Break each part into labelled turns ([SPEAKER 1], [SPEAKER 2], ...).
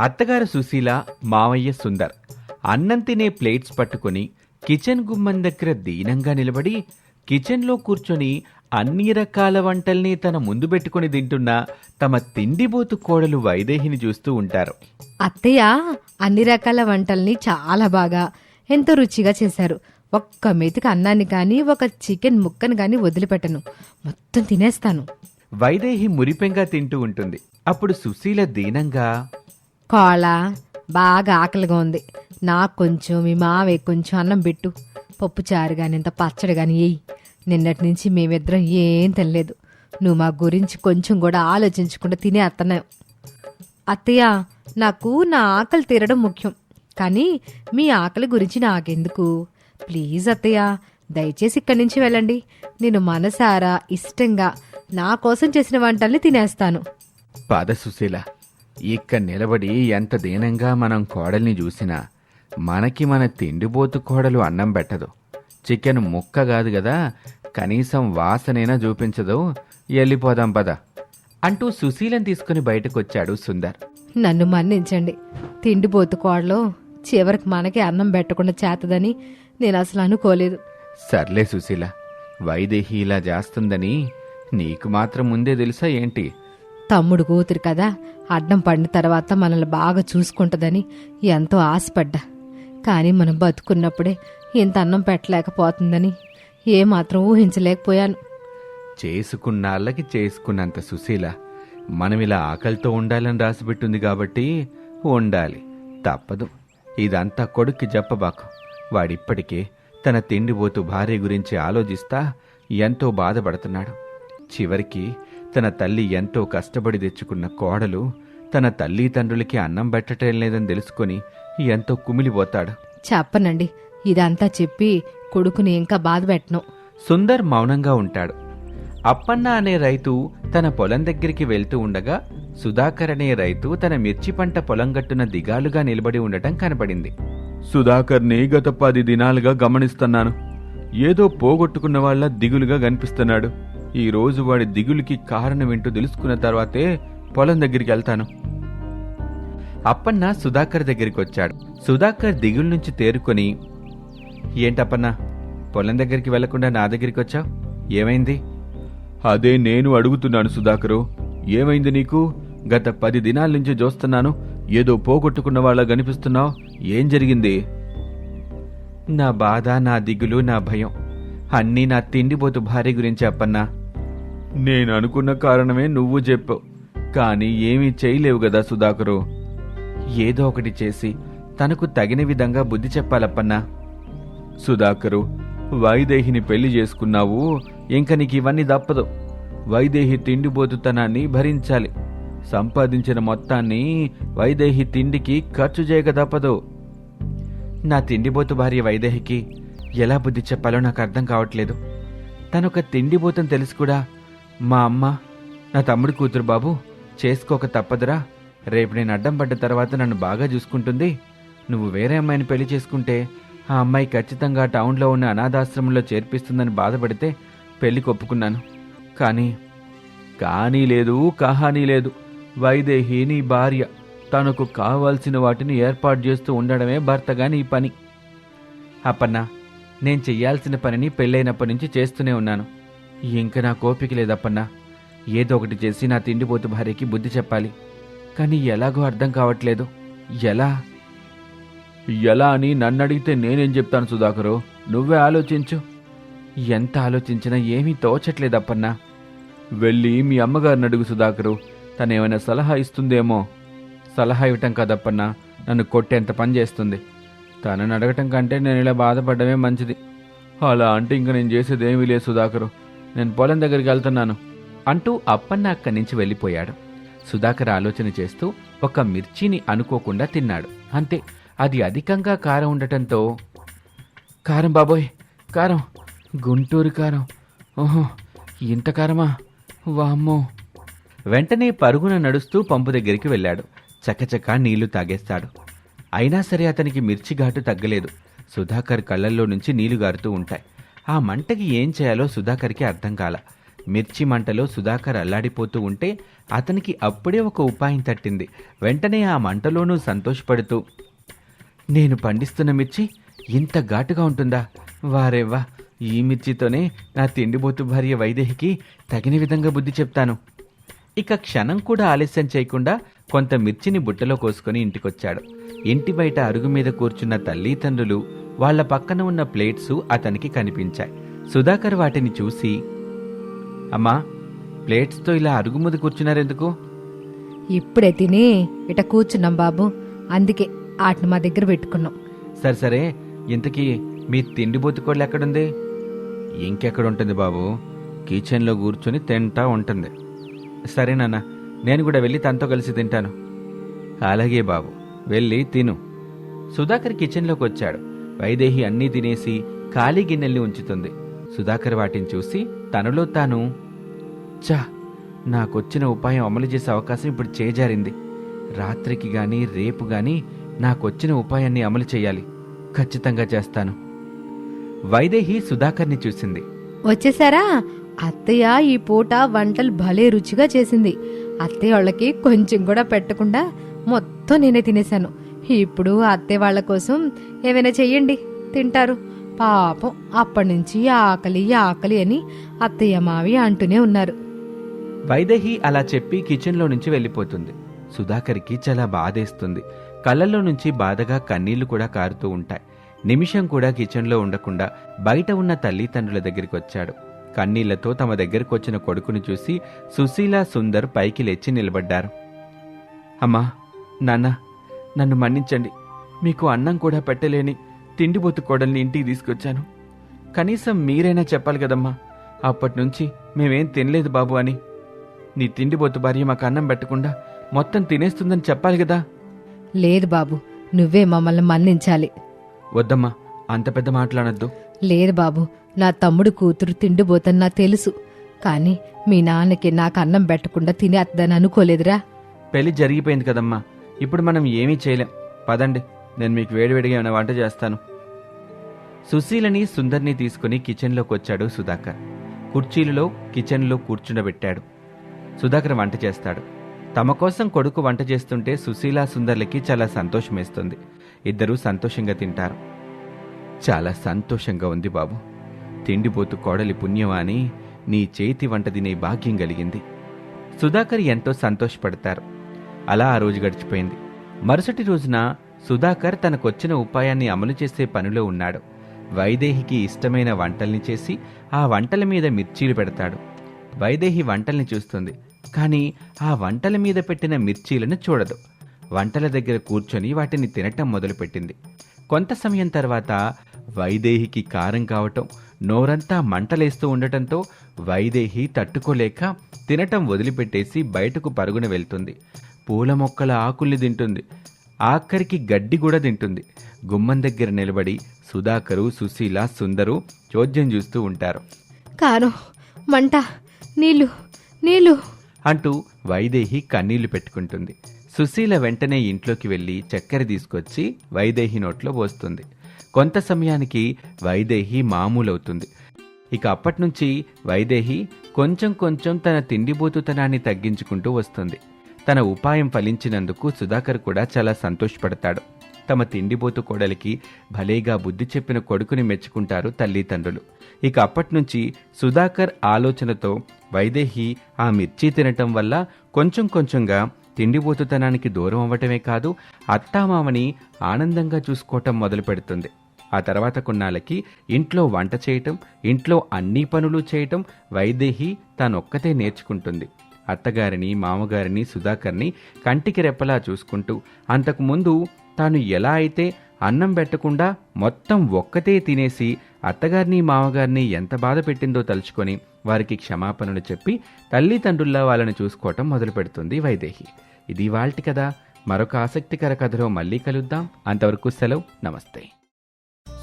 [SPEAKER 1] అత్తగారు సుశీల మావయ్య సుందర్ అన్నం తినే ప్లేట్స్ పట్టుకొని కిచెన్ గుమ్మం దగ్గర దీనంగా నిలబడి కిచెన్లో కూర్చొని అన్ని రకాల వంటల్ని తన ముందు పెట్టుకొని తింటున్న తమ తిండిబోతు కోడలు వైదేహిని చూస్తూ ఉంటారు.
[SPEAKER 2] అత్తయ్య అన్ని రకాల వంటల్ని చాలా బాగా ఎంతో రుచిగా చేశారు. ఒక్క మెతుకు అన్నాన్ని కానీ ఒక చికెన్ ముక్కను కానీ వదిలిపెట్టను. మొత్తం తినేస్తాను.
[SPEAKER 1] వైదేహి మురిపెంగా తింటూ ఉంటుంది. అప్పుడు సుశీల దీనంగా
[SPEAKER 2] కోళ బాగా ఆకలిగా ఉంది. నాకు కొంచెం మీ మావయ్య కొంచెం అన్నం పెట్టు. పప్పు చారు కానీ ఇంత పచ్చడి కానీ వేయి నిన్నటి నుంచి మేమిద్దరం ఏం తినలేదు. నువ్వు మా గురించి కొంచెం కూడా ఆలోచించకుండా తినే అత్తన్నావు. అత్తయ్య నాకు నా ఆకలి తీరడం ముఖ్యం. కానీ మీ ఆకలి గురించి నాకెందుకు? ప్లీజ్ అత్తయ్య దయచేసి ఇక్కడి నుంచి వెళ్ళండి. నేను మనసారా ఇష్టంగా నా కోసం చేసిన వంటల్ని తినేస్తాను.
[SPEAKER 1] పాద సుశీల ఇక్కడ నిలబడి ఎంత దీనంగా మనం కోడల్ని చూసినా మనకి మన తిండిపోతు కోడలు అన్నం పెట్టదు. చికెన్ ముక్క కాదు కదా కనీసం వాసనైనా చూపించదు. వెళ్ళిపోదాం పద. అంటూ సుశీలను తీసుకుని బయటకొచ్చాడు సుందర్.
[SPEAKER 2] నన్ను మన్నించండి. తిండిపోతు కోడలో చివరికి మనకి అన్నం పెట్టకుండా చేతదని నేను అసలు అనుకోలేదు.
[SPEAKER 1] సర్లే సుశీల వైదేహి ఇలా చేస్తుందని నీకు మాత్రం ముందే తెలుసా ఏంటి?
[SPEAKER 2] తమ్ముడు కూతురు కదా. అడ్డం పడిన తర్వాత మనల్ని బాగా చూసుకుంటుందని ఎంతో ఆశపడ్డా. కానీ మనం బతుకున్నప్పుడే ఇంత అన్నం పెట్టలేకపోతుందని ఏమాత్రం ఊహించలేకపోయాను.
[SPEAKER 1] చేసుకున్నాళ్ళకి చేసుకున్నంత సుశీల మనం ఇలా ఆకలితో ఉండాలని రాసిపెట్టింది కాబట్టి ఉండాలి. తప్పదు. ఇదంతా కొడుక్కి చెప్పబాకు వాడిప్పటికే తన తిండిపోతూ భార్య గురించి ఆలోచిస్తా ఎంతో బాధపడుతున్నాడు. చివరికి తన తల్లి ఎంతో కష్టపడి తెచ్చుకున్న కోడలు తన తల్లి తండ్రులకి అన్నం పెట్టటం లేదని తెలుసుకొని ఎంతో కుమిలిపోతాడు.
[SPEAKER 2] చెప్పనండి ఇదంతా చెప్పి కొడుకుని ఇంకా బాధ పెట్టను.
[SPEAKER 1] సుందర్ మౌనంగా ఉంటాడు. అప్పన్న అనే రైతు తన పొలం దగ్గరికి వెళ్తూ ఉండగా సుధాకర్ అనే రైతు తన మిర్చి పంట పొలం గట్టున దిగాలుగా నిలబడి ఉండటం కనపడింది. సుధాకర్ని గత పది దినాలుగా గమనిస్తున్నాను. ఏదో పోగొట్టుకున్న వాళ్ళ దిగులుగా కనిపిస్తున్నాడు. ఈ రోజు వాడి దిగులుకి కారణం ఏంటో తెలుసుకున్న తర్వాతే పొలం దగ్గరికి వెళ్తాను. అప్పన్న సుధాకర్ దగ్గరికి వచ్చాడు. సుధాకర్ దిగుల నుంచి తేరుకొని ఏంటప్పన్న పొలం దగ్గరికి వెళ్ళకుండా నా దగ్గరికి వచ్చావు? ఏమైంది? అదే నేను అడుగుతున్నాను సుధాకరు. ఏమైంది నీకు? గత పది దినాల నుంచి చూస్తున్నాను. ఏదో పోగొట్టుకున్న వాళ్ళ కనిపిస్తున్నావు ఏం జరిగింది? నా బాధ నా దిగులు నా భయం. అన్నీ నా తిండిపోతు భార్య గురించి అప్పన్నా. నేను అనుకున్న కారణమే నువ్వు చెప్పావు. కానీ ఏమీ చేయలేవు కదా సుధాకరు. ఏదో ఒకటి చేసి తనకు తగిన విధంగా బుద్ధి చెప్పాలప్పన్నా. సుధాకరు వైదేహిని పెళ్ళి చేసుకున్నావు ఇంక నీకు ఇవన్నీ తప్పదు. వైదేహి తిండిబోతుతనాన్ని భరించాలి. సంపాదించిన మొత్తాన్ని వైదేహి తిండికి ఖర్చు చేయక తప్పదు. నా తిండిబోతు భార్య వైదేహికి ఎలా బుద్ధి చెప్పాలో నాకు అర్థం కావట్లేదు. తనొక తిండిపోతని తెలుసు కూడా మా అమ్మ నా తమ్ముడు కూతురు బాబు చేసుకోక తప్పదురా. రేపు నేను అడ్డం పడ్డ తర్వాత నన్ను బాగా చూసుకుంటుంది. నువ్వు వేరే అమ్మాయిని పెళ్ళి చేసుకుంటే ఆ అమ్మాయి ఖచ్చితంగా టౌన్లో ఉన్న అనాథాశ్రమంలో చేర్పిస్తుందని బాధపడితే పెళ్ళి ఒప్పుకున్నాను. కానీ కానీ లేదు కహానీ లేదు. వైదేహి నీ భార్య తనకు కావాల్సిన వాటిని ఏర్పాటు చేస్తూ ఉండడమే భర్తగా నీ పని. అప్పన్నా నేను చెయ్యాల్సిన పనిని పెళ్ళైనప్పటి నుంచి చేస్తూనే ఉన్నాను. ఇంకా నా కోపిక లేదప్పన్నా. ఏదో ఒకటి చేసి నా తిండిపోతు భార్యకి బుద్ధి చెప్పాలి. కానీ ఎలాగో అర్థం కావట్లేదు. ఎలా? ఎలా అని నన్ను అడిగితే నేనేం చెప్తాను సుధాకరు? నువ్వే ఆలోచించు. ఎంత ఆలోచించినా ఏమీ తోచట్లేదప్పన్నా. వెళ్ళి మీ అమ్మగారిని అడుగు సుధాకరు. తను ఏమైనా సలహా ఇస్తుందేమో? సలహా ఇవ్వటం కదప్పన్నా. నన్ను కొట్టేంత పని చేస్తుంది. తనని అడగటం కంటే నేను ఇలా బాధపడమే మంచిది. అలా అంటే ఇంక నేను చేసేది ఏమీ లేదు సుధాకరు. నేను పొలం దగ్గరికి వెళ్తున్నాను అంటూ అప్పన్న అక్కడి నుంచి వెళ్ళిపోయాడు. సుధాకర్ ఆలోచన చేస్తూ ఒక మిర్చిని అనుకోకుండా తిన్నాడు. అంతే అది అధికంగా కారం ఉండటంతో కారం బాబోయ్ కారం గుంటూరు కారం. ఓహో ఇంత కారమా? వామ్మో. వెంటనే పరుగున నడుస్తూ పంపు దగ్గరికి వెళ్ళాడు. చకచకా నీళ్ళు తాగేస్తాడు. అయినా సరే అతనికి మిర్చి ఘాటు తగ్గలేదు. సుధాకర్ కళ్ళల్లో నుంచి నీళ్ళు గారుతూ ఉంటాయి. ఆ మంటకి ఏం చేయాలో సుధాకర్కి అర్థం కాల. మిర్చి మంటలో సుధాకర్ అల్లాడిపోతూ ఉంటే అతనికి అప్పుడే ఒక ఉపాయం తట్టింది. వెంటనే ఆ మంటలోనూ సంతోషపడుతూ నేను పండిస్తున్న మిర్చి ఇంత ఘాటుగా ఉంటుందా? వారేవ్వా ఈ మిర్చితోనే నా తిండిబోతు భార్య వైదేహికి తగిన విధంగా బుద్ధి చెప్తాను. ఇక క్షణం కూడా ఆలస్యం చేయకుండా కొంత మిర్చిని బుట్టలో కోసుకొని ఇంటికొచ్చాడు. ఇంటి బయట అరుగు మీద కూర్చున్న తల్లిదండ్రులు వాళ్ళ పక్కన ఉన్న ప్లేట్సు అతనికి కనిపించాయి. సుధాకర్ వాటిని చూసి అమ్మా ప్లేట్స్తో ఇలా అరుగు మీద కూర్చున్నారెందుకు?
[SPEAKER 2] ఇప్పుడే తిని ఇట కూర్చున్నాం బాబు. అందుకే వాటిని మా దగ్గర పెట్టుకున్నాం.
[SPEAKER 1] సరే సరే. ఇంతకీ మీ తిండి బొత్తుకోళ్ళు ఎక్కడుంది? ఇంకెక్కడ ఉంటుంది బాబు. కిచెన్లో కూర్చొని తింటా ఉంటుంది. సరే నాన్న. నేను కూడా వెళ్ళి తనతో కలిసి తింటాను. అలాగే బాబు వెళ్ళి తిను. సుధాకర్ కిచెన్లోకి వచ్చాడు. వైదేహి అన్నీ తినేసి ఖాళీ గిన్నెల్ని ఉంచుతుంది. సుధాకర్ వాటిని చూసి తనలో తాను చా నాకొచ్చిన ఉపాయం అమలు చేసే అవకాశం ఇప్పుడు చేజారింది. రాత్రికి గాని రేపు గాని నాకొచ్చిన ఉపాయాన్ని అమలు చేయాలి. ఖచ్చితంగా చేస్తాను. వైదేహి సుధాకర్ని చూసింది.
[SPEAKER 2] వచ్చేసారా? అత్తయ్య ఈ పూట వంటలు భలే రుచిగా చేసింది. అత్తయ్య వాళ్ళకి కొంచెం కూడా పెట్టకుండా మొత్తం నేనే తినేశాను. ఇప్పుడు అత్తయ్య వాళ్ళ కోసం ఏమైనా చెయ్యండి తింటారు. పాపం అప్పటి నుంచి ఆకలి ఆకలి అని అత్తయ్య మావి అంటూనే ఉన్నారు.
[SPEAKER 1] వైదేహి అలా చెప్పి కిచెన్లో నుంచి వెళ్ళిపోతుంది. సుధాకర్కి చాలా బాధేస్తుంది. కళ్ళల్లో నుంచి బాధగా కన్నీళ్ళు కూడా కారుతూ ఉంటాయి. నిమిషం కూడా కిచెన్లో ఉండకుండా బయట ఉన్న తల్లిదండ్రుల దగ్గరికి వచ్చాడు. కన్నీళ్ళతో తమ దగ్గరకు వచ్చిన కొడుకుని చూసి సుశీల సుందర్ పైకి లేచి నిలబడ్డారు. అమ్మా నాన్న నన్ను మన్నించండి. మీకు అన్నం కూడా పెట్టలేని తిండిబొత్తు కోడల్ని ఇంటికి తీసుకొచ్చాను. కనీసం మీరైనా చెప్పాలి కదమ్మా అప్పటి నుంచి మేమేం తినలేదు బాబు అని. నీ తిండిబొత్తు భార్య మాకు అన్నం పెట్టకుండా మొత్తం తినేస్తుందని చెప్పాలి కదా.
[SPEAKER 2] లేదు బాబు నువ్వే మమ్మల్ని మన్నించాలి.
[SPEAKER 1] వద్దమ్మా అంత పెద్ద మాట్లాడొద్దు
[SPEAKER 2] లేదు బాబు నా తమ్ముడు కూతురు తిండిపోతని నాకు తెలుసు. కానీ మీ నాన్నకి నాకు అన్నం పెట్టకుండా తినేద్దని అనుకోలేదురా.
[SPEAKER 1] పెళ్ళి జరిగిపోయింది కదమ్మా. ఇప్పుడు మనం ఏమీ చేయలేం. పదండి నేను మీకు వేడివేడిగా ఏమైనా వంట చేస్తాను. సుశీలని సుందర్ని తీసుకుని కిచెన్లోకి వచ్చాడు సుధాకర్. కుర్చీలలో కిచెన్లో కూర్చుండబెట్టాడు. సుధాకర్ వంట చేస్తాడు. తమ కోసం కొడుకు వంట చేస్తుంటే సుశీల సుందర్లకి చాలా సంతోషమేస్తుంది. ఇద్దరూ సంతోషంగా తింటారు. చాలా సంతోషంగా ఉంది బాబు. తిండిపోతు కోడలి పుణ్యమా అని నీ చేతి వంట తినే భాగ్యం కలిగింది. సుధాకర్ ఎంతో సంతోషపడతారు. అలా ఆ రోజు గడిచిపోయింది. మరుసటి రోజున సుధాకర్ తనకొచ్చిన ఉపాయాన్ని అమలు చేసే పనిలో ఉన్నాడు. వైదేహికి ఇష్టమైన వంటల్ని చేసి ఆ వంటల మీద మిర్చీలు పెడతాడు. వైదేహి వంటల్ని చూస్తుంది కానీ ఆ వంటల మీద పెట్టిన మిర్చీలను చూడదు. వంటల దగ్గర కూర్చొని వాటిని తినటం మొదలుపెట్టింది. కొంత సమయం తర్వాత వైదేహికి కారం కావటం నోరంతా మంటలేస్తూ ఉండటంతో వైదేహి తట్టుకోలేక తినటం వదిలిపెట్టేసి బయటకు పరుగున వెళ్తుంది. పూల మొక్కల ఆకుల్ని తింటుంది. ఆఖరికి గడ్డి కూడా తింటుంది. గుమ్మం దగ్గర నిలబడి సుధాకరు సుశీల సుందరు చోద్యం చూస్తూ ఉంటారు.
[SPEAKER 2] కారం మంట నీళ్ళు నీళ్ళు
[SPEAKER 1] అంటూ వైదేహి కన్నీళ్ళు పెట్టుకుంటుంది. సుశీల వెంటనే ఇంట్లోకి వెళ్ళి చక్కెర తీసుకొచ్చి వైదేహి నోట్లో పోస్తుంది. కొంత సమయానికి వైదేహి మామూలవుతుంది. ఇక అప్పటినుంచి వైదేహి కొంచెం కొంచెం తన తిండిబోతుతనాన్ని తగ్గించుకుంటూ వస్తుంది. తన ఉపాయం ఫలించినందుకు సుధాకర్ కూడా చాలా సంతోషపడతాడు. తమ తిండిబోతు కోడలికి భలేగా బుద్ధి చెప్పిన కొడుకుని మెచ్చుకుంటారు తల్లిదండ్రులు. ఇక అప్పటినుంచి సుధాకర్ ఆలోచనతో వైదేహి ఆ మిర్చి తినటం వల్ల కొంచెం కొంచెంగా తిండిబోతుతనానికి దూరం అవ్వటమే కాదు అత్తామామని ఆనందంగా చూసుకోవటం మొదలు పెడుతుంది ఆ తర్వాత కొన్నాళ్ళకి ఇంట్లో వంట చేయటం ఇంట్లో అన్ని పనులు చేయటం వైదేహి తానొక్కతే నేర్చుకుంటుంది. అత్తగారిని మామగారిని సుధాకర్ని కంటికి రెప్పలా చూసుకుంటూ అంతకుముందు తాను ఎలా అయితే అన్నం పెట్టకుండా మొత్తం ఒక్కతే తినేసి అత్తగారిని మామగారిని ఎంత బాధ పెట్టిందో తలుచుకొని వారికి క్షమాపణలు చెప్పి తల్లిదండ్రుల్లా వాళ్ళని చూసుకోవటం మొదలు పెడుతుంది వైదేహి. ఇది వాళ్ళటి కదా మరొక ఆసక్తికర కథలో మళ్ళీ కలుద్దాం. అంతవరకు సెలవు. నమస్తే.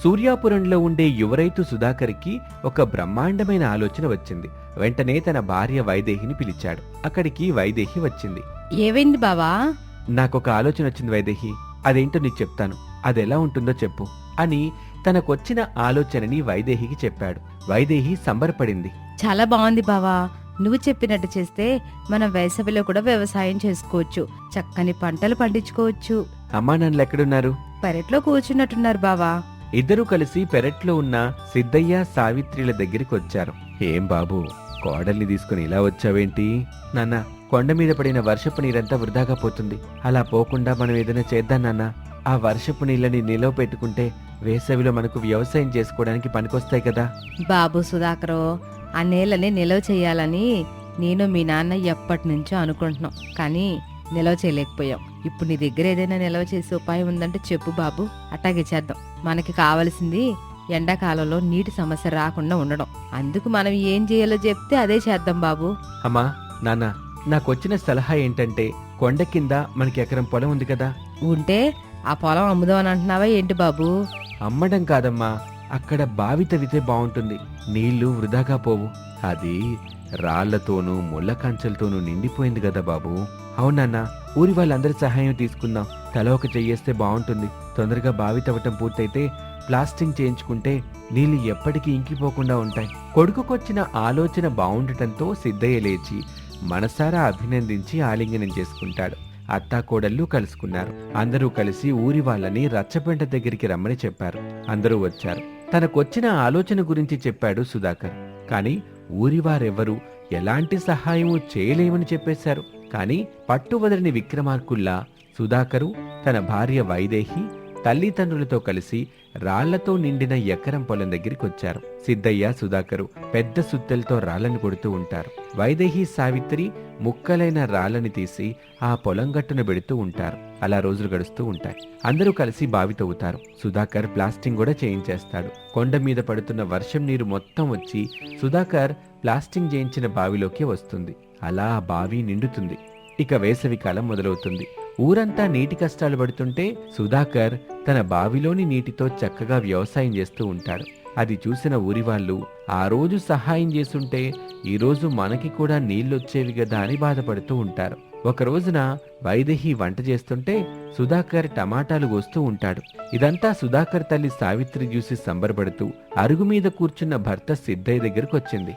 [SPEAKER 1] సూర్యాపురంలో ఉండే యువరైతు సుధాకర్కి ఒక బ్రహ్మాండమైన ఆలోచన వచ్చింది. వెంటనే తన భార్య వైదేహిని పిలిచాడు. అక్కడికి వైదేహి వచ్చింది.
[SPEAKER 3] ఏవైంది బావా?
[SPEAKER 1] నాకొక ఆలోచన వచ్చింది వైదేహి. అదేంటో నీకు చెప్తాను. అదెలా ఉంటుందో చెప్పు అని తనకొచ్చిన ఆలోచనని వైదేహికి చెప్పాడు. వైదేహి సంబరపడింది.
[SPEAKER 3] చాలా బాగుంది బావా. నువ్వు చెప్పినట్టు చేస్తే మనం వేసవిలో కూడా వ్యవసాయం చేసుకోవచ్చు. చక్కని పంటలు పండించుకోవచ్చు.
[SPEAKER 1] అమ్మా నాన్నలు ఎక్కడున్నారు?
[SPEAKER 3] పెరట్లో కూర్చున్నట్టున్నారు బావా.
[SPEAKER 1] ఇద్దరూ కలిసి పెరట్లో ఉన్న సిద్ధయ్య సావిత్రిల దగ్గరికి వచ్చారు. ఏం బాబు కోడల్ని తీసుకుని ఇలా వచ్చావేంటి? నాన్న కొండ మీద పడిన వర్షపు నీరంతా వృధాగా పోతుంది. అలా పోకుండా మనం ఏదైనా చేద్దాం నాన్న. ఆ వర్షపు నీళ్ళని నిలవ పెట్టుకుంటే వేసవిలో మనకు వ్యవసాయం చేసుకోవడానికి పనికొస్తాయి కదా.
[SPEAKER 3] బాబు సుధాకరు ఆ నీళ్ళని నిలవ చేయాలని నేను మీ నాన్న ఎప్పటి నుంచో అనుకుంటున్నాం. కానీ నిలవ చేయలేకపోయాం. ఇప్పుడు నీ దగ్గర ఏదైనా నిలవ చేసే ఉపాయం ఉందంటే చెప్పు బాబు. అట్టాగే చేద్దాం. మనకి కావాల్సింది ఎండాకాలంలో నీటి సమస్య రాకుండా ఉండడం. అందుకు మనం ఏం చేయాలో చెప్తే అదే చేద్దాం బాబు.
[SPEAKER 1] అమ్మా నాన్న నాకొచ్చిన సలహా ఏంటంటే కొండ కింద మనకి ఎకరం పొలం ఉంది కదా.
[SPEAKER 3] ఉంటే ఆ పొలం అమ్ముదాం అని అంటున్నావా ఏంటి బాబు?
[SPEAKER 1] అమ్మడం కాదమ్మా అక్కడ బావి తవ్వితే బాగుంటుంది నీళ్ళు వృధాగా పోవు. అది రాళ్ళతోనూ ముళ్ళ కంచెలతోనూ నిండిపోయింది కదా బాబు. అవునన్నా ఊరి వాళ్ళందరి సహాయం తీసుకుందాం. తల ఒక చెయ్యేస్తే బాగుంటుంది తొందరగా బావి తవ్వటం పూర్తయితే ప్లాస్టింగ్ చేయించుకుంటే నీళ్ళు ఎప్పటికీ ఇంకిపోకుండా ఉంటాయి. కొడుకుకొచ్చిన ఆలోచన బాగుండటంతో సిద్ధయ్య లేచి మనసారా అభినందించి ఆలింగనం చేసుకుంటాడు. అత్తాకోడళ్ళు కలుసుకున్నారు. అందరూ కలిసి ఊరి వాళ్ళని రచ్చపెంట దగ్గరికి రమ్మని చెప్పారు. అందరూ వచ్చారు. తనకొచ్చిన ఆలోచన గురించి చెప్పాడు సుధాకర్. కానీ ఊరివారెవ్వరూ ఎలాంటి సహాయము చేయలేమని చెప్పేశారు. కాని పట్టువదలని విక్రమార్కుల్లా సుధాకరు తన భార్య వైదేహి తల్లిదండ్రులతో కలిసి రాళ్ళతో నిండిన ఎకరం పొలం దగ్గరికి వచ్చారు సిద్ధయ్య సుధాకరు పెద్ద సుత్తెలతో రాళ్ళను కొడుతూ ఉంటారు. వైదేహి సావిత్రి ముక్కలైన రాళ్ళని తీసి ఆ పొలం గట్టున పెడుతూ ఉంటారు. అలా రోజులు గడుస్తూ ఉంటాయి. అందరూ కలిసి బావి తవ్వుతారు సుధాకర్ ప్లాస్టింగ్ కూడా చేయించేస్తాడు. కొండ మీద పడుతున్న వర్షం నీరు మొత్తం వచ్చి సుధాకర్ ప్లాస్టింగ్ చేయించిన బావిలోకి వస్తుంది. అలా ఆ బావి నిండుతుంది. ఇక వేసవికాలం మొదలవుతుంది. ఊరంతా నీటి కష్టాలు పడుతుంటే సుధాకర్ తన బావిలోని నీటితో చక్కగా వ్యవసాయం చేస్తూ ఉంటాడు. అది చూసిన ఊరి వాళ్ళు ఆ రోజు సహాయం చేసుంటే ఈ రోజు మనకి కూడా నీళ్ళొచ్చేవి కదా అని బాధపడుతూ ఉంటారు. ఒక రోజున వైదేహి వంట చేస్తుంటే సుధాకర్ టమాటాలు కోస్తూ ఉంటాడు. ఇదంతా సుధాకర్ తల్లి సావిత్రి చూసి సంబరపడుతూ అరుగు మీద కూర్చున్న భర్త సిద్ధయ్య దగ్గరకు వచ్చింది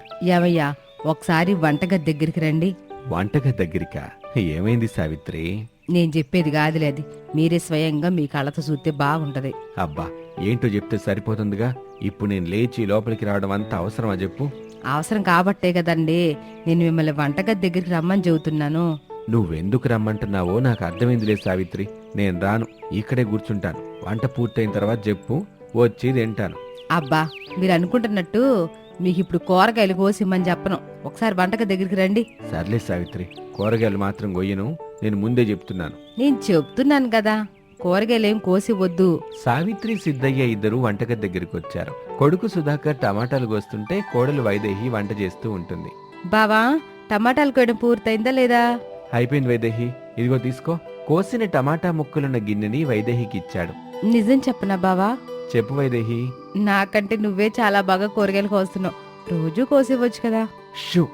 [SPEAKER 3] ఒకసారి వంటగది దగ్గరికి రండి.
[SPEAKER 1] వంటగది దగ్గరికా? ఏమైంది సావిత్రి?
[SPEAKER 3] నేను చెప్పేది కాదులే అది. మీరే స్వయంగా మీ కళ్ళతో చూస్తే బాగుంటది.
[SPEAKER 1] అబ్బా ఏంటో చెప్తే సరిపోతుందిగా? ఇప్పుడు నేను లేచి లోపలికి రావడం అంత అవసరమా చెప్పు?
[SPEAKER 3] అవసరం కాబట్టే కదండి. నేను మిమ్మల్ని వంటగది దగ్గరికి రమ్మని చెబుతున్నాను.
[SPEAKER 1] నువ్వెందుకు రమ్మంటున్నావో నాకు అర్థమైందిలే సావిత్రి. నేను రాను. ఇక్కడే కూర్చుంటాను. వంట పూర్తయిన తర్వాత చెప్పు. వచ్చి తింటాను.
[SPEAKER 3] అబ్బా మీరు అనుకుంటున్నట్టు మీకు ఇప్పుడు కూరగాయలు కోసిమ్మని చెప్పను. ఒకసారి వంటగది దగ్గరికి రండి.
[SPEAKER 1] సర్లే సావిత్రి కూరగాయలు మాత్రం గొయ్యను. నేను ముందే చెప్తున్నాను.
[SPEAKER 3] నేను చెప్తున్నాను కదా కూరగాయలు ఏం కోసి వద్దు
[SPEAKER 1] సావిత్రి సిద్ధయ్య ఇద్దరు వంటగది దగ్గరికి వచ్చారు. కొడుకు సుధాకర్ టమాటాలు కోస్తుంటే కోడలు వైదేహి వంట చేస్తూ ఉంటుంది.
[SPEAKER 3] బావా టమాటాలు కోయడం పూర్తయిందా లేదా?
[SPEAKER 1] అయిపోయింది వైదేహి. ఇదిగో తీసుకో. కోసిన టమాటా ముక్కలున్న గిన్నెని వైదేహికి ఇచ్చాడు.
[SPEAKER 3] నిజం చెప్పనా బావా?
[SPEAKER 1] చెప్పు వైదేహి.
[SPEAKER 3] నాకంటే నువ్వే చాలా బాగా కూరగాయలు కోస్తున్నావు. రోజు కోసివ్వచ్చు కదా.
[SPEAKER 1] షూ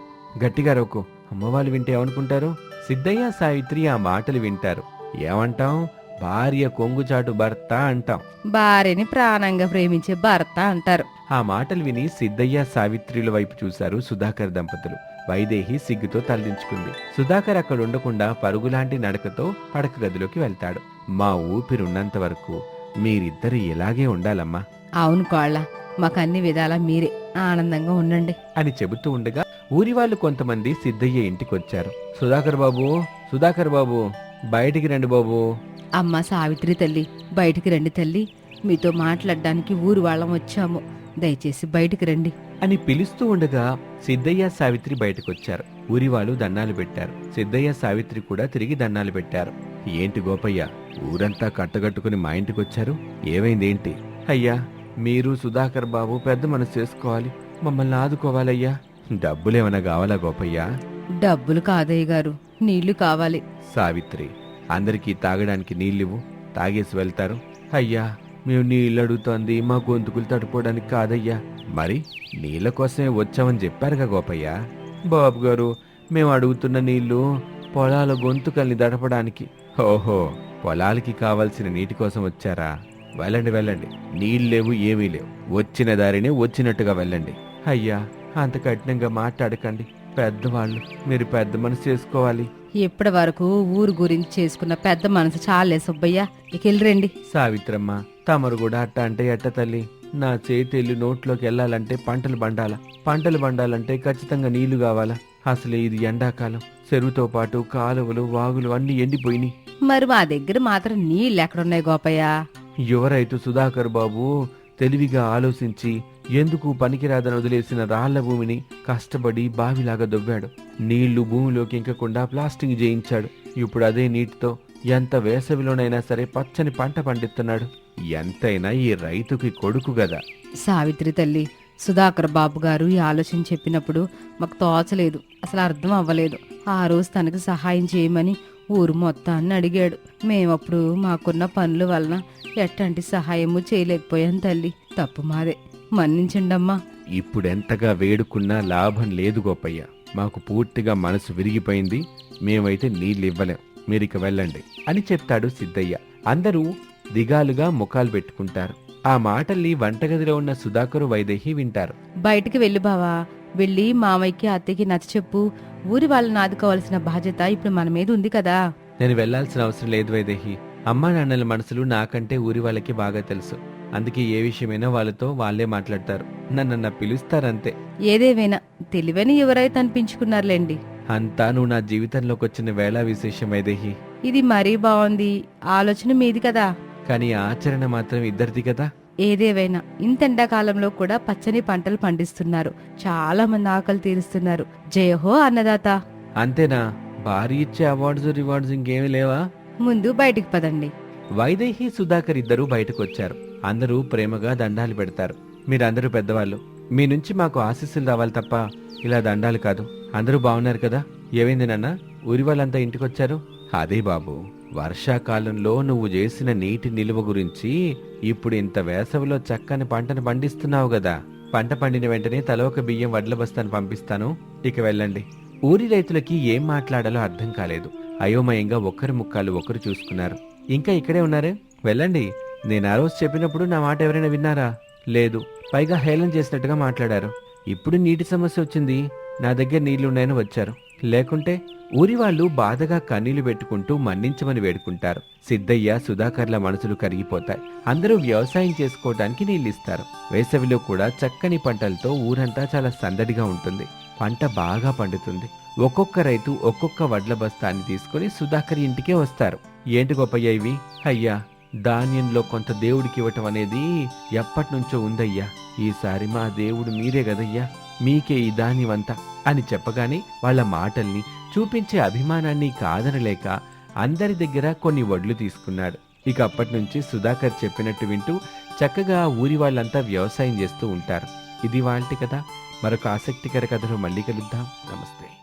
[SPEAKER 1] గట్టిగా రోకో అమ్మవాళ్ళు వింటే ఏమనుకుంటారు? సిద్ధయ్య సావిత్రి ఆ మాటలు వింటారు. ఏమంటాం? భార్య కొంగుచాటు భర్త అంటాం.
[SPEAKER 3] భార్యని ప్రాణంగా ప్రేమించే భర్త అంటారు.
[SPEAKER 1] ఆ మాటలు విని సిద్ధయ్య సావిత్రిల వైపు చూశారు సుధాకర్ దంపతులు. వైదేహి సిగ్గుతో తలదించుకుంది. సుధాకర్ అక్కడ ఉండకుండా పరుగులాంటి నడకతో పడక గదిలోకి వెళ్తాడు. మా ఊపిరున్నంత వరకు మీరిద్దరు ఇలాగే ఉండాలమ్మా.
[SPEAKER 3] అవును కోళ్ళ మాకు అన్ని విధాలా మీరే ఆనందంగా ఉండండి.
[SPEAKER 1] అని చెబుతూ ఉండగా ఊరి వాళ్ళు కొంతమంది సిద్ధయ్య ఇంటికొచ్చారు. సుధాకర్ బాబు సుధాకర్ బాబు బయటికి రండి బాబు.
[SPEAKER 3] అమ్మ సావిత్రి తల్లి బయటికి రండి తల్లి మీతో మాట్లాడడానికి ఊరు వాళ్ళం వచ్చాము. దయచేసి బయటికి రండి.
[SPEAKER 1] అని పిలుస్తూ ఉండగా సిద్ధయ్య సావిత్రి బయటకొచ్చారు. ఊరి వాళ్ళు దన్నాలు పెట్టారు. సిద్ధయ్య సావిత్రి కూడా తిరిగి దన్నాలు పెట్టారు. ఏంటి గోపయ్య ఊరంతా కట్టగట్టుకుని మా ఇంటికొచ్చారు ఏమైందేంటి అయ్యా మీరు సుధాకర్ బాబు పెద్ద మనసు చేసుకోవాలి. మమ్మల్ని ఆదుకోవాలయ్యా. డబ్బులేమన్నా కావాలా గోపయ్య?
[SPEAKER 3] డబ్బులు కాదయ్య గారు నీళ్ళు కావాలి.
[SPEAKER 1] సావిత్రి అందరికీ తాగడానికి నీళ్ళివ్వు. తాగేసి వెళ్తారు. అయ్యా మేము నీళ్ళు అడుగుతోంది మా గొంతుకులు తడుపుకోవడానికి కాదయ్యా. మరి నీళ్ళ కోసమే వచ్చామని చెప్పారుగా గోపయ్య? బాబు గారు మేము అడుగుతున్న నీళ్ళు పొలాల గొంతుకల్ని దడపడానికి ఓహో పొలాలకి కావలసిన నీటి కోసం వచ్చారా? వెళ్ళండి వెళ్ళండి. నీళ్ళు లేవు ఏమీ లేవు. వచ్చిన దారిని వచ్చినట్టుగా వెళ్ళండి. అయ్యా అంత కఠినంగా మాట్లాడకండి. పెద్దవాళ్ళు మీరు పెద్ద మనసు చేసుకోవాలి.
[SPEAKER 3] ఇప్పటి వరకు ఊరు గురించి చేసుకున్న పెద్ద మనసు చాలే సుబ్బయ్య. ఇక వెళ్ళిరండి
[SPEAKER 1] సావిత్రమ్మ తమరు కూడా అట్ట అంటే ఎట్ట తల్లి? నా చేతెళ్ళి నోట్లోకి వెళ్ళాలంటే పంటలు పండాల. పంటలు పండాలంటే ఖచ్చితంగా నీళ్ళు కావాలా. అసలు ఇది ఎండాకాలం. చెరువుతో పాటు కాలువలు వాగులు అన్నీ ఎండిపోయినాయి.
[SPEAKER 3] మరి మా దగ్గర మాత్రం నీళ్ళు ఎక్కడున్నాయి గోపయ్య?
[SPEAKER 1] యువ రైతు సుధాకర్ బాబు తెలివిగా ఆలోచించి ఎందుకు పనికిరాదని వదిలేసిన రాళ్ళ భూమిని కష్టపడి బావిలాగా దొవ్వాడు. నీళ్ళు భూమిలోకి ఇంకకుండా ప్లాస్టింగ్ చేయించాడు. ఇప్పుడు అదే నీటితో ఎంత వేసవిలోనైనా సరే పచ్చని పంట పండిస్తున్నాడు. ఎంతైనా ఈ రైతుకి కొడుకు గదా.
[SPEAKER 3] సావిత్రి తల్లి సుధాకర్ బాబు గారు ఈ ఆలోచన చెప్పినప్పుడు మాకు తోచలేదు అసలు అర్థం అవ్వలేదు. ఆ రోజు తనకు సహాయం చేయమని ఊరు మొత్తాన్ని అడిగాడు. మేమప్పుడు మాకున్న పనుల వలన ఎట్లాంటి సహాయము చేయలేకపోయాం తల్లి తప్పు మాదే. మన్నించండమ్మా.
[SPEAKER 1] ఇప్పుడెంతగా వేడుకున్నా లాభం లేదు గోపయ్య. మాకు పూర్తిగా మనసు విరిగిపోయింది మేమైతే నీళ్ళు ఇవ్వలేం మీరిక వెళ్ళండి అని చెప్తాడు సిద్ధయ్య. అందరూ దిగాలుగా ముఖాలు పెట్టుకుంటారు. ఆ మాటల్ని వంటగదిలో ఉన్న సుధాకరు వైదేహి వింటారు.
[SPEAKER 3] బయటికి వెళ్ళి బావా. వెళ్ళి మామయ్యకి అత్తయ్యకి నచ్చ చెప్పు. ఊరి వాళ్ళని ఆదుకోవాల్సిన బాధ్యత ఇప్పుడు మన మీద ఉంది కదా.
[SPEAKER 1] నేను వెళ్ళాల్సిన అవసరం లేదు వైదేహి. అమ్మా నాన్నల మనసులు నాకంటే ఊరి వాళ్ళకి బాగా తెలుసు. అందుకే ఏ విషయమైనా వాళ్ళతో వాళ్ళే మాట్లాడతారు. నన్ను పిలుస్తారంతే.
[SPEAKER 3] ఏదేమైనా తెలివని ఎవరైతే అనిపించుకున్నారులేండి.
[SPEAKER 1] అంతా నువ్వు నా జీవితంలోకి వచ్చిన వేళ విశేషం వైదేహి.
[SPEAKER 3] ఇది మరీ బాగుంది. ఆలోచన మీది కదా.
[SPEAKER 1] కానీ ఆచరణ మాత్రం ఇద్దరిది కదా?
[SPEAKER 3] ఏదేవైనా. ఇంత ఎండాకాలంలో కూడా పచ్చని పంటలు పండిస్తున్నారు. చాలా మంది ఆకలి తీరుస్తున్నారు. జయహో అన్నదాత.
[SPEAKER 1] అంతేనా? భారీ ఇచ్చే అవార్డ్స్ రివార్డ్స్ ఇంకేమీ లేవా?
[SPEAKER 3] ముందు బయటికి పదండి.
[SPEAKER 1] వైదేహి సుధాకర్ ఇద్దరూ బయటకు వచ్చారు అందరూ ప్రేమగా దండాలు పెడతారు. మీరందరూ పెద్దవాళ్ళు. మీ నుంచి మాకు ఆశీస్సులు రావాలి తప్ప ఇలా దండాలు కాదు. అందరూ బాగున్నారు కదా? ఏమైంది నాన్న? ఊరి వాళ్ళంతా ఇంటికొచ్చారు? అదే బాబు. వర్షాకాలంలో నువ్వు చేసిన నీటి నిలువ గురించి ఇప్పుడు ఇంత వేసవిలో చక్కని పంటను పండిస్తున్నావు కదా పంట పండిన వెంటనే తల ఒక బియ్యం వడ్ల బస్తాను పంపిస్తాను. ఇక వెళ్ళండి. ఊరి రైతులకి ఏం మాట్లాడాలో అర్థం కాలేదు. అయోమయంగా ఒకరి ముక్కాలు ఒకరు చూసుకున్నారు. ఇంకా ఇక్కడే ఉన్నారు? వెళ్ళండి. నేను ఆ రోజు చెప్పినప్పుడు నా మాట ఎవరైనా విన్నారా? లేదు. పైగా హేళన చేసినట్టుగా మాట్లాడారు. ఇప్పుడు నీటి సమస్య వచ్చింది. నా దగ్గర నీళ్ళున్నాయని వచ్చారు. లేకుంటే ఊరి వాళ్ళు బాధగా కన్నీళ్ళు పెట్టుకుంటూ మన్నించమని వేడుకుంటారు. సిద్ధయ్య సుధాకర్ల మనసులు కరిగిపోతాయి. అందరూ వ్యవసాయం చేసుకోవడానికి నీళ్ళిస్తారు. వేసవిలో కూడా చక్కని పంటలతో ఊరంతా చాలా సందడిగా ఉంటుంది. పంట బాగా పండుతుంది. ఒక్కొక్క రైతు ఒక్కొక్క వడ్ల బస్తాన్ని తీసుకుని సుధాకర్ ఇంటికే వస్తారు. ఏంటి గొప్పయ్య ఇవి? అయ్యా ధాన్యంలో కొంత దేవుడికి ఇవ్వటం అనేది ఎప్పటినుంచో ఉందయ్యా. ఈసారి మా దేవుడు మీరే కదయ్యా. మీకే ఈ ధాన్యమంతా. అని చెప్పగానే వాళ్ళ మాటల్ని చూపించే అభిమానాన్ని కాదనలేక అందరి దగ్గర కొన్ని వడ్లు తీసుకున్నాడు. ఇక అప్పటి నుంచి సుధాకర్ చెప్పినట్టు వింటూ చక్కగా ఊరి వాళ్ళంతా వ్యవసాయం చేస్తూ ఉంటారు. ఇది వాళ్ళ కదా మరొక ఆసక్తికర కథను మళ్ళీ కలుద్దాం. నమస్తే.